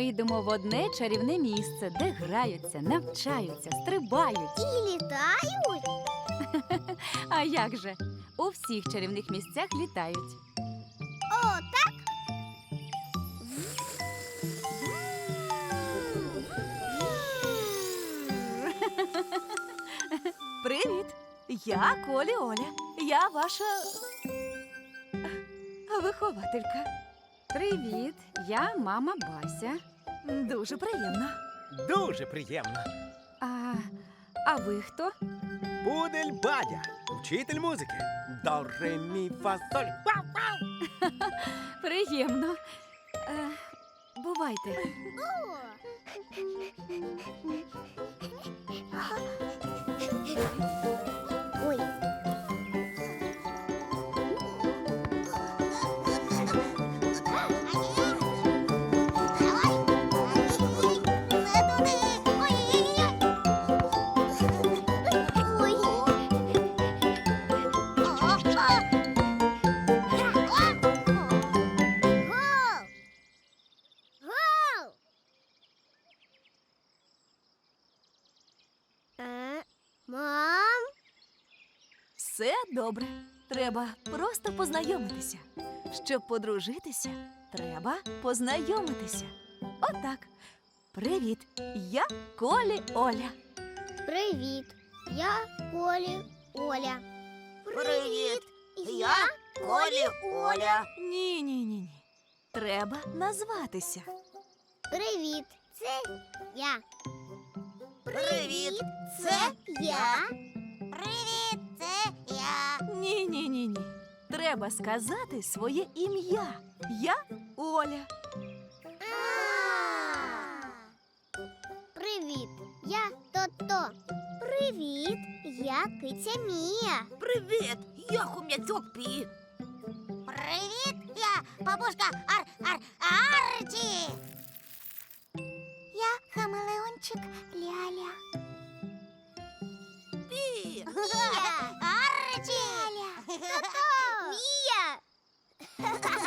ми йдемо в одне чарівне місце, де граються, навчаються, стрибають. І літають? А як же? У всіх чарівних місцях літають. О, так? Привіт! Я Колі Оля. Я ваша вихователька. Привіт, я мама Бася. Дуже приємно. Дуже приємно. А, а ви хто? Пудель Бадя, вчитель музики. До ре мі фа соль. Вау, вау. Приємно. Е, бувайте. О. Все добре. Треба просто познайомитися. Щоб подружитися, треба познайомитися. Отак. Привіт! Я Колі Оля. Привіт. Я Колі Оля. Привіт. Я Колі Оля. Ні, ні, ні, ні. Треба назватися. Привіт. Це я. Привіт, Це я. Привіт. Ні, ні, ні, ні. Треба сказати своє ім'я. Я Оля. Привіт. Я Тото. Привіт. Я киця Мія. Привіт, я хом'ячок Пі. Привіт, я бабушка Ар Ар Арчі.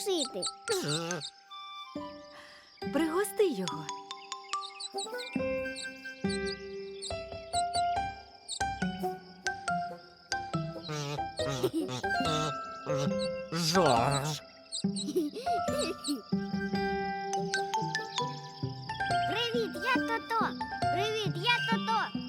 Дружити. Пригости його. Жорж. Привіт, я Тото. Привіт, я Тото.